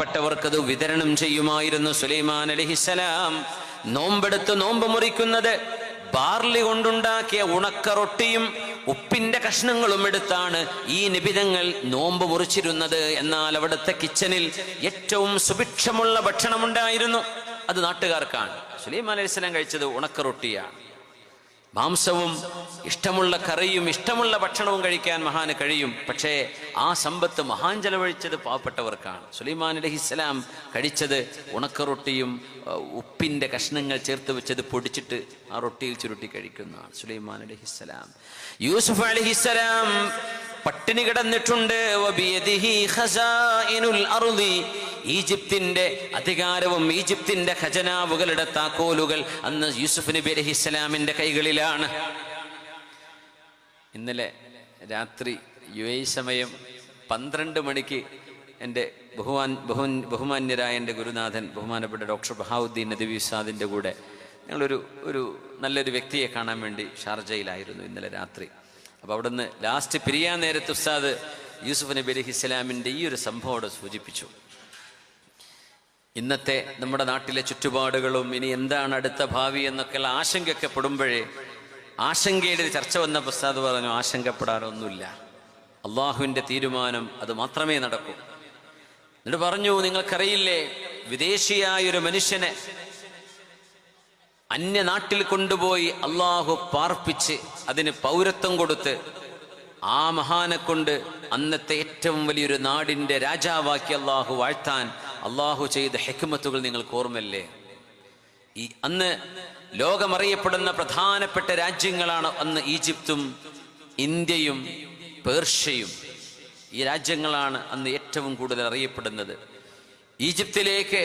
പാവപ്പെട്ടവർക്കത് വിതരണം ചെയ്യുമായിരുന്നു സുലൈമാൻ അലഹിസലാം നോമ്പെടുത്ത് നോമ്പ് മുറിക്കുന്നത് ബാർലി കൊണ്ടുണ്ടാക്കിയ ഉണക്ക റൊട്ടിയും ഉപ്പിന്റെ കഷ്ണങ്ങളും എടുത്താണ് ഈ നിബിതങ്ങൾ നോമ്പ് മുറിച്ചിരുന്നത്. എന്നാൽ അവിടുത്തെ കിച്ചണിൽ ഏറ്റവും സുഭിക്ഷമുള്ള ഭക്ഷണമുണ്ടായിരുന്നു. അത് നാട്ടുകാർക്കാണ്. സുലൈമാൻ അലൈഹിസ്സലാം കഴിച്ചത് ഉണക്ക റൊട്ടിയാണ് മാംസവും ഇഷ്ടമുള്ള കറിയും ഇഷ്ടമുള്ള ഭക്ഷണവും കഴിക്കാൻ മഹാന് കഴിയും. പക്ഷേ ആ സമ്പത്ത് മഹാൻ ചെലവഴിച്ചത് പാവപ്പെട്ടവർക്കാണ്. സുലൈമാൻ അലഹിസ്സലാം കഴിച്ചത് ഉണക്കറൊട്ടിയും റൊട്ടിയും ഉപ്പിന്റെ കഷ്ണങ്ങൾ ചേർത്ത് വെച്ചത് പൊടിച്ചിട്ട് ആ റൊട്ടിയിൽ ചുരുട്ടി കഴിക്കുന്നതാണ് സുലൈമാൻ അലഹിസ്സലാം യൂസുഫ് അലഹിസ്സലാം പട്ടിണി കിടന്നിട്ടുണ്ട്. ഈജിപ്തിന്റെ അധികാരവും ഈജിപ്തിന്റെ ഖജനാവുകളുടെ താക്കോലുകൾ അന്ന് യൂസുഫ് നബി അലഹിസ്സലാമിന്റെ കൈകളിലാണ്. ഇന്നലെ രാത്രി യു എ സമയം പന്ത്രണ്ട് മണിക്ക് എന്റെ ബഹുമാൻ ബഹു ബഹുമാന്യരായ എന്റെ ഗുരുനാഥൻ ബഹുമാനപ്പെട്ട ഡോക്ടർ ബഹാവുദ്ദീൻ നദീ ഉസ്താദിന്റെ കൂടെ ഞങ്ങളൊരു ഒരു നല്ലൊരു വ്യക്തിയെ കാണാൻ വേണ്ടി ഷാർജയിലായിരുന്നു ഇന്നലെ രാത്രി. അപ്പോൾ അവിടുന്ന് ലാസ്റ്റ് പിരിയാൻ നേരത്ത് ഉസ്താദ് യൂസുഫ് നബി അലഹി ഇസ്ലാമിന്റെ ഈ ഒരു സംഭവം സൂചിപ്പിച്ചു. ഇന്നത്തെ നമ്മുടെ നാട്ടിലെ ചുറ്റുപാടുകളും ഇനി എന്താണ് അടുത്ത ഭാവി എന്നൊക്കെയുള്ള ആശങ്കയൊക്കെ പെടുമ്പോഴേ ആശങ്കയുടെ ചർച്ച വന്ന പ്രസാദ് പറഞ്ഞു ആശങ്കപ്പെടാനൊന്നുമില്ല അള്ളാഹുവിന്റെ തീരുമാനം അത് മാത്രമേ നടക്കൂ. എന്നിട്ട് പറഞ്ഞു നിങ്ങൾക്കറിയില്ലേ വിദേശിയായ ഒരു മനുഷ്യനെ അന്യനാട്ടിൽ കൊണ്ടുപോയി അള്ളാഹു പാർപ്പിച്ച് അതിന് പൗരത്വം കൊടുത്ത് ആ മഹാനെ കൊണ്ട് അന്നത്തെ ഏറ്റവും വലിയൊരു നാടിന്റെ രാജാവാക്കി അള്ളാഹു വാഴ്ത്താൻ അള്ളാഹു ചെയ്ത ഹെക്കുമത്തുകൾ നിങ്ങൾക്ക് ഓർമ്മല്ലേ ഈ അന്ന് ലോകമറിയപ്പെടുന്ന പ്രധാനപ്പെട്ട രാജ്യങ്ങളാണ് അന്ന് ഈജിപ്തും ഇന്ത്യയും പേർഷ്യയും. ഈ രാജ്യങ്ങളാണ് അന്ന് ഏറ്റവും കൂടുതൽ അറിയപ്പെടുന്നത്. ഈജിപ്തിലേക്ക്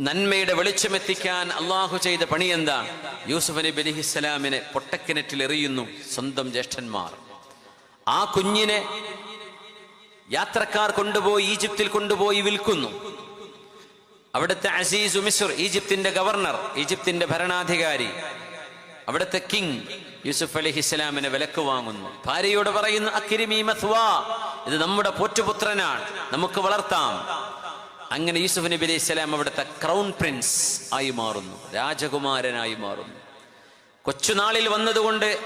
നന്മയുടെ വെളിച്ചമെത്തിക്കാൻ അള്ളാഹു ചെയ്ത പണി എന്താ? യൂസുഫ് നബി അലിഹിസ്സലാമിനെ പൊട്ടക്കിണറ്റിൽ എറിയുന്നു സ്വന്തം ജ്യേഷ്ഠന്മാർ. ആ കുഞ്ഞിനെ യാത്രക്കാർ കൊണ്ടുപോയി ഈജിപ്തിൽ കൊണ്ടുപോയി വിൽക്കുന്നു. അവിടുത്തെ അസീസ് മിസുർ ഈജിപ്തിന്റെ ഗവർണർ ഈജിപ്തിന്റെ ഭരണാധികാരി. അവിടുത്തെ കിങ് യൂസുഫ് അലി ഇസ്ലാമിനെ വിലക്ക് വാങ്ങുന്നു. ഭാര്യയോട് പറയുന്നു അക്കിരിമീ മഥ്വാ ഇത് നമ്മുടെ പോറ്റുപുത്രനാണ് നമുക്ക് വളർത്താം. അങ്ങനെ യൂസുഫ് നബി അലൈഹി സ്വലാം അവിടുത്തെ ക്രൗൺ പ്രിൻസ് ആയി മാറുന്നു രാജകുമാരനായി മാറുന്നു. കൊച്ചുനാളിൽ വന്നതുകൊണ്ട്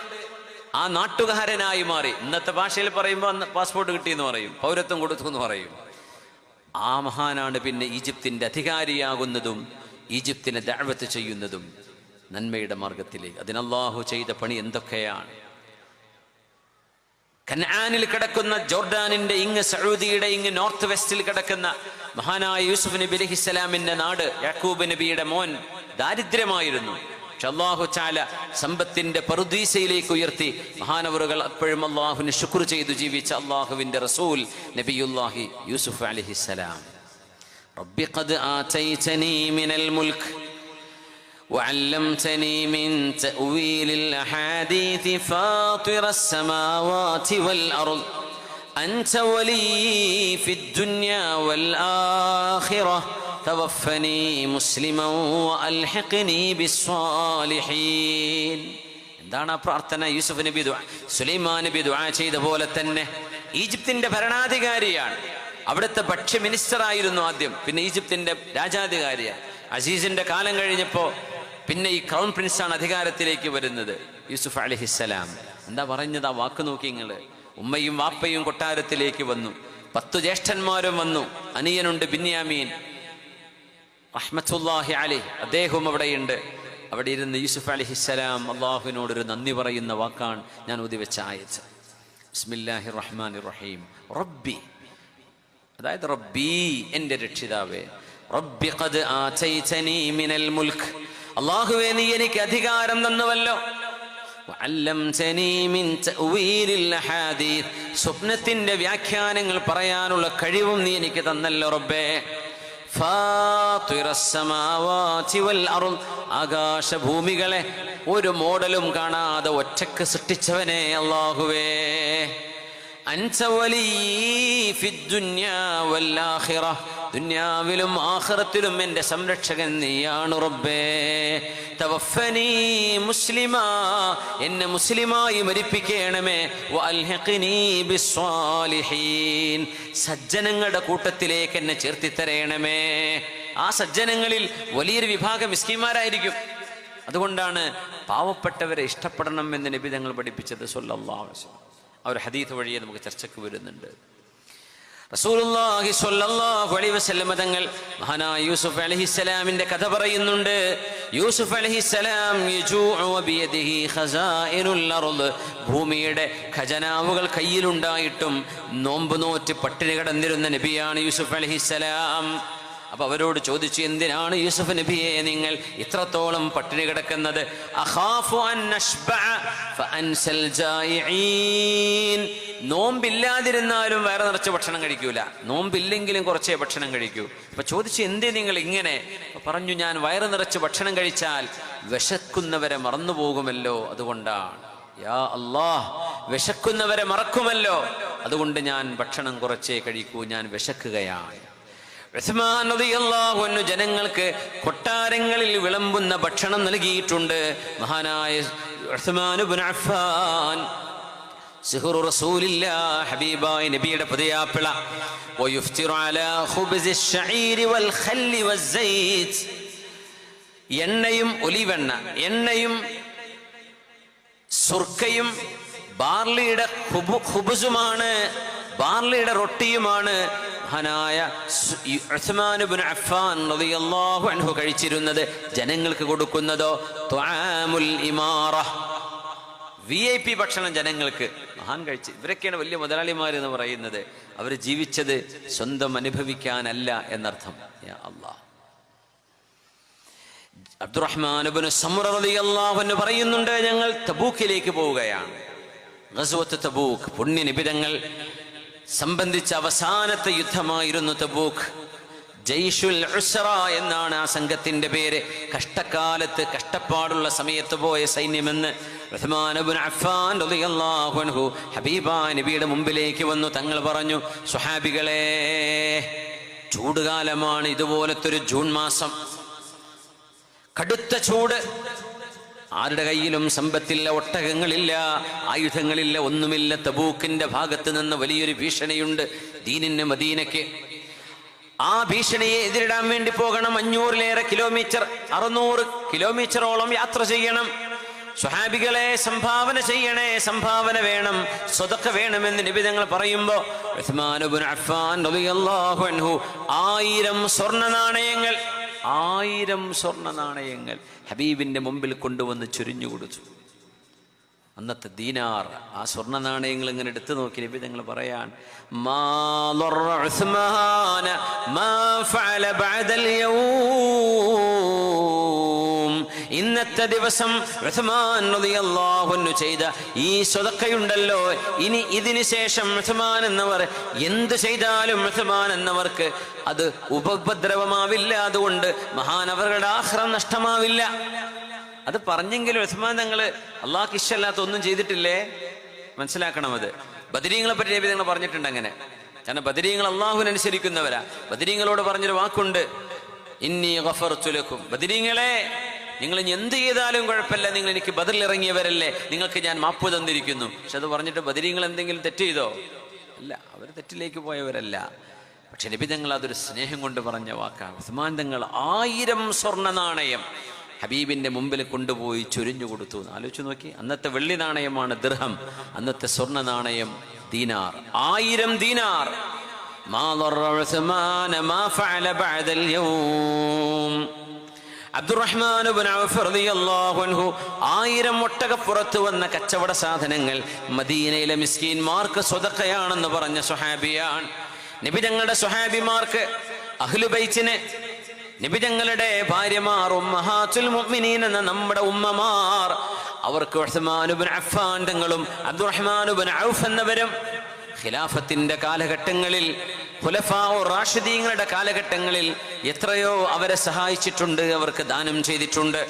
ആ നാട്ടുകാരനായി മാറി. ഇന്നത്തെ ഭാഷയിൽ പറയുമ്പോൾ പാസ്പോർട്ട് കിട്ടിയെന്ന് പറയും. പൗരത്വം കൊടുത്തു എന്ന് പറയും. ആ മഹാനാണ് പിന്നെ ഈജിപ്തിന്റെ അധികാരിയാകുന്നതും ഈജിപ്തിനെ ദഅവത്ത് ചെയ്യുന്നതും നന്മയുടെ മാർഗത്തിലേക്ക്. അതിനല്ലാഹു ചെയ്ത പണി എന്തൊക്കെയാണ്? കനാനിൽ കിടക്കുന്ന ജോർഡാനിന്റെ ഇങ്ങ് സൗദിയുടെ ഇങ്ങ് നോർത്ത് വെസ്റ്റിൽ കിടക്കുന്ന മഹാനായ യൂസുഫ് നബി അലഹിസ്സലാമിന്റെ നാട് യാക്കൂബ് നബിയുടെ മോൻ ദാരിദ്ര്യമായിരുന്നു. പക്ഷെ അള്ളാഹു ചാല സമ്പത്തിന്റെ പറുദീസയിലേക്ക് ഉയർത്തി മഹാനവറുകൾ അപ്പോഴും അള്ളാഹുവിന് ശുക്ർ ചെയ്തു ജീവിച്ച അള്ളാഹുവിന്റെ റസൂൽ നബിയുല്ലാഹി യൂസുഫ് അലഹിസ്സലാം رب قد آتيتني من الملك وعلمتني من تأويل الأحاديث فاطر السماوات والأرض أنت ولي في الدنيا والآخرة توفني مسلما وألحقني بالصالحين എന്താണ് ആ പ്രാർത്ഥന യൂസുഫ് നബി ദുആ സുലൈമാൻ നബി ദുആ ചെയ്ത പോലെ തന്നെ ഈജിപ്തിന്റെ ഭരണാധികാരിയാണ് അവിടുത്തെ ഭക്ഷ്യ മിനിസ്റ്റർ ആയിരുന്നു ആദ്യം പിന്നെ ഈജിപ്തിന്റെ രാജാധികാരിയാണ് അസീസിന്റെ കാലം കഴിഞ്ഞപ്പോ പിന്നെ ഈ ക്രൗൺ പ്രിൻസാണ് അധികാരത്തിലേക്ക് വരുന്നത് യൂസുഫ് അലഹിസ്സലാം എന്താ പറഞ്ഞത് ആ വാക്ക് നോക്കി നിങ്ങള് ഉമ്മയും വാപ്പയും കൊട്ടാരത്തിലേക്ക് വന്നു പത്തു ജ്യേഷ്ഠന്മാരും വന്നു അനിയനുണ്ട് ബിന്യാമീൻ റഹ്മത്തുല്ലാഹി അലി അദ്ദേഹവും അവിടെയുണ്ട്. അവിടെ ഇരുന്ന് യൂസുഫ് അലഹിസ്സലാം അള്ളാഹുവിനോടൊരു നന്ദി പറയുന്ന വാക്കാണ് ഞാൻ ഉദിവെച്ച ആയത്. ബിസ്മില്ലാഹി റഹ്മാൻ റഹീം റബ്ബി. അതായത് റബ്ബി എന്റെ രക്ഷിതാവേ. റബ്ബി ഖദ് ആതൈതനി മിനൽ മുൽക്ക് അള്ളാഹുവേ നീ എനിക്ക് അധികാരം തന്നുവല്ലോ. സ്വപ്നത്തിന്റെ വ്യാഖ്യാനങ്ങൾ പറയാനുള്ള കഴിവും നീ എനിക്ക് തന്നല്ലോ റബ്ബേ. ആകാശഭൂമികളെ ഒരു മോഡലും കാണാതെ ഒറ്റയ്ക്ക് സൃഷ്ടിച്ചവനെ അള്ളാഹുവേ അൻസവലീ ദുന്യാവിലും ആഹ്റത്തിലും എന്റെ സംരക്ഷകൻ നീയാണ് റബ്ബേ. തവഫനി മുസ്ലിമാ. എന്നെ മുസ്ലിമായി മരിപ്പിക്കണമേ. സജ്ജനങ്ങളുടെ കൂട്ടത്തിലേക്ക് എന്നെ ചേർത്തിത്തരയണമേ ആ സജ്ജനങ്ങളിൽ വലിയൊരു വിഭാഗം മിസ്കിന്മാരായിരിക്കും. അതുകൊണ്ടാണ് പാവപ്പെട്ടവരെ ഇഷ്ടപ്പെടണം എന്ന് നബി തങ്ങൾ പഠിപ്പിച്ചത് വസല്ലം. ആ ഒരു ഹദീത്ത് വഴിയെ നമുക്ക് ചർച്ചയ്ക്ക് വരുന്നുണ്ട്. റസൂലുള്ളാഹി സ്വല്ലല്ലാഹു അലൈഹി വസല്ലം തങ്ങൾ മഹാനായ യൂസുഫ് അലൈഹിസ്സലാമിന്റെ കഥ പറയുന്നുണ്ട്. യൂസുഫ് അലൈഹിസ്സലാം യജൂഉ ബിയദിഹി ഖസാഇനുൽ അർദ് ഭൂമിയുടെ ഖജനാവുകൾ കയ്യിലുണ്ടായിട്ടും നോമ്പ് നോറ്റ് പട്ടിണി കിടന്നിരുന്ന നബിയാണ് യൂസുഫ് അലൈഹിസ്സലാം അപ്പൊ അവരോട് ചോദിച്ചു എന്തിനാണ് യൂസഫ് നബിയെ നിങ്ങൾ ഇത്രത്തോളം പട്ടിണി കിടക്കുന്നത്? നോമ്പില്ലാതിരുന്നാലും വയറ് നിറച്ച് ഭക്ഷണം കഴിക്കൂല. നോമ്പില്ലെങ്കിലും കുറച്ചേ ഭക്ഷണം കഴിക്കൂ. അപ്പൊ ചോദിച്ചു എന്തേ നിങ്ങൾ ഇങ്ങനെ? പറഞ്ഞു ഞാൻ വയറ് നിറച്ച് ഭക്ഷണം കഴിച്ചാൽ വിശക്കുന്നവരെ മറന്നുപോകുമല്ലോ അതുകൊണ്ടാണ്. യാ അല്ലാഹ് വിശക്കുന്നവരെ മറക്കുമല്ലോ അതുകൊണ്ട് ഞാൻ ഭക്ഷണം കുറച്ചേ കഴിക്കൂ ഞാൻ വിശക്കുകയാണ്. ജനങ്ങൾക്ക് കൊട്ടാരങ്ങളിൽ വിളമ്പുന്ന ഭക്ഷണം നൽകിയിട്ടുണ്ട്. മഹാനായ റസ്മാനുബിൻ അഫ്ഫാൻ. ഹബീബായ നബിയുടെ അലാ വൽ വസ്സൈത് എണ്ണയും ഒലിവെണ്ണ എണ്ണയും സുർക്കയും ബാർലിയുടെ ഖുബുസുമാണ് ബാർലിയുടെ റൊട്ടിയുമാണ് മഹാനായ ഇബ്നു അഫ്ഫാൻ റളിയല്ലാഹു അൻഹു കഴിച്ചിരുന്നത് ജനങ്ങൾക്ക് കൊടുക്കുന്നതോ? ത്വആമുൽ ഇമാറ. വി ഐ പി ഭക്ഷണം ജനങ്ങൾക്ക്. മഹാൻ കഴിച്ച്. ഇവരൊക്കെയാണ് വലിയ മുതലാളിമാർ എന്ന് പറയുന്നത്. അവർ ജീവിച്ചത് സ്വന്തം അനുഭവിക്കാനല്ല എന്നർത്ഥം. യാ അല്ലാഹ് അബ്ദുറഹ്മാൻ ഇബ്നു സമ്ര റളിയല്ലാഹു പറയുന്നുണ്ട് ഞങ്ങൾ തബൂക്കിലേക്ക് പോവുകയാണ്. തബൂക്ക് പുണ്യ നിബിതങ്ങൾ സംബന്ധിച്ച അവസാനത്തെ യുദ്ധമായിരുന്നു തബൂക്ക്. ജയ്ഷുൽ ഉസ്ര എന്നാണ് ആ സംഘത്തിന്റെ പേര്. കഷ്ടകാലത്ത് കഷ്ടപ്പാടുള്ള സമയത്ത് പോയ സൈന്യമെന്ന് ഹബീബാ നബിയുടെ മുമ്പിലേക്ക് വന്നു. തങ്ങൾ പറഞ്ഞു സുഹാബികളെ ചൂടുകാലമാണ് ഇതുപോലത്തെ ഒരു ജൂൺ മാസം. കടുത്ത ചൂട് ആരുടെ കയ്യിലും സമ്പത്തില്ല ഒട്ടകങ്ങളില്ല ആയുധങ്ങളില്ല ഒന്നുമില്ല. തബൂക്കിന്റെ ഭാഗത്ത് നിന്ന് വലിയൊരു ഭീഷണിയുണ്ട്. ദീനിന് മദീനയ്ക്ക്. ആ ഭീഷണിയെ എതിരിടാൻ വേണ്ടി പോകണം. അഞ്ഞൂറിലേറെ കിലോമീറ്റർ അറുന്നൂറ് കിലോമീറ്ററോളം യാത്ര ചെയ്യണം. സ്വഹാബികളെ സംഭാവന ചെയ്യണേ സംഭാവന വേണം സ്വതക്ക വേണമെന്ന് നിബിധങ്ങൾ പറയുമ്പോൾ ആയിരം സ്വർണ നാണയങ്ങൾ ആയിരം സ്വർണ നാണയങ്ങൾ ഹബീബിന്റെ മുമ്പിൽ കൊണ്ടുവന്ന് ചുരിഞ്ഞു കൊടുത്തു. അന്നത്തെ ദീനാർ ആ സ്വർണ നാണയങ്ങൾ ഇങ്ങനെ എടുത്തു നോക്കി നബി നിങ്ങൾ പറയാൻ മാ ഇന്നത്തെ ദിവസം ഉസ്മാൻ റളിയല്ലാഹു ചെയ്ത ഈ സ്വതക്കയുണ്ടല്ലോ. ഇനി ഇതിനു ശേഷം ഉസ്മാൻ എന്നവർ എന്ത് ചെയ്താലും ഉസ്മാൻ എന്നവർക്ക് അത് ഉപദ്രവമാവില്ല. അതുകൊണ്ട് മഹാനവരുടെ ആഹ്റം നഷ്ടമാവില്ല. അത് പറഞ്ഞെങ്കിലും ഉസ്മാൻ ഞങ്ങൾ അള്ളാഹ് ഇഷ്ടമല്ലാത്ത ഒന്നും ചെയ്തിട്ടില്ലേ? മനസ്സിലാക്കണം അത്. ബദരീങ്ങളെ പറ്റി നബി തങ്ങൾ പറഞ്ഞിട്ടുണ്ട് അങ്ങനെ. കാരണം ബദരീങ്ങൾ അള്ളാഹുവിനനുസരിക്കുന്നവരാ ബദരീങ്ങളോട് പറഞ്ഞൊരു വാക്കുണ്ട്. ഇന്നി ചുലക്കും ബദരീങ്ങളെ നിങ്ങൾ ഇനി എന്ത് ചെയ്താലും കുഴപ്പമില്ല നിങ്ങൾ എനിക്ക് ബദറിൽ ഇറങ്ങിയവരല്ലേ നിങ്ങൾക്ക് ഞാൻ മാപ്പ് തന്നിരിക്കുന്നു പക്ഷെ അത് പറഞ്ഞിട്ട് ബദരീങ്ങൾ എന്തെങ്കിലും തെറ്റ് ചെയ്തോ അല്ല അവർ തെറ്റിലേക്ക് പോയവരല്ല പക്ഷെ നബി തങ്ങൾ അതൊരു സ്നേഹം കൊണ്ട് പറഞ്ഞ വാക്കാണ് ഉസ്മാൻ തങ്ങൾ ആയിരം സ്വർണ്ണ നാണയം ഹബീബിന്റെ മുമ്പിൽ കൊണ്ടുപോയി ചൊരിഞ്ഞു കൊടുത്തു എന്ന് ആലോചിച്ച് നോക്കി അന്നത്തെ വെള്ളി നാണയമാണ് ദിർഹം അന്നത്തെ സ്വർണ്ണ നാണയം ദീനാർ ആയിരം ദീനാർ മാ ضر عثمان ما فعل بعد اليوم അൻഹു ആയിരം ഒട്ടകപ്പുറത്ത് വന്ന കച്ചവട സാധനങ്ങൾ മദീനയിലെ മിസ്കീൻമാർക്ക് സ്വതക്കയാണെന്ന് പറഞ്ഞ സ്വഹാബിയാണ്. നബി തങ്ങളുടെ സ്വഹാബിമാർക്ക് അഹ്ലുബൈച്ചിന് നിബിതങ്ങളുടെ ഭാര്യമാർ ഉമ്മഹാത്തുൽ മുഅ്മിനീൻ എന്ന നമ്മുടെ ഉമ്മമാർ അവർക്ക് ഉസ്മാനുബിൻ അഫ്ഫാൻ തങ്ങളും അബ്ദുറഹ്മാനുബിൻ ഔഫ് എന്നവരും ഖിലാഫത്തിന്റെ കാലഘട്ടങ്ങളിൽ ഖുലഫാഉ റാഷിദീങ്ങളുടെ കാലഘട്ടങ്ങളിൽ എത്രയോ അവരെ സഹായിച്ചിട്ടുണ്ട് അവർക്ക് ദാനം ചെയ്തിട്ടുണ്ട്.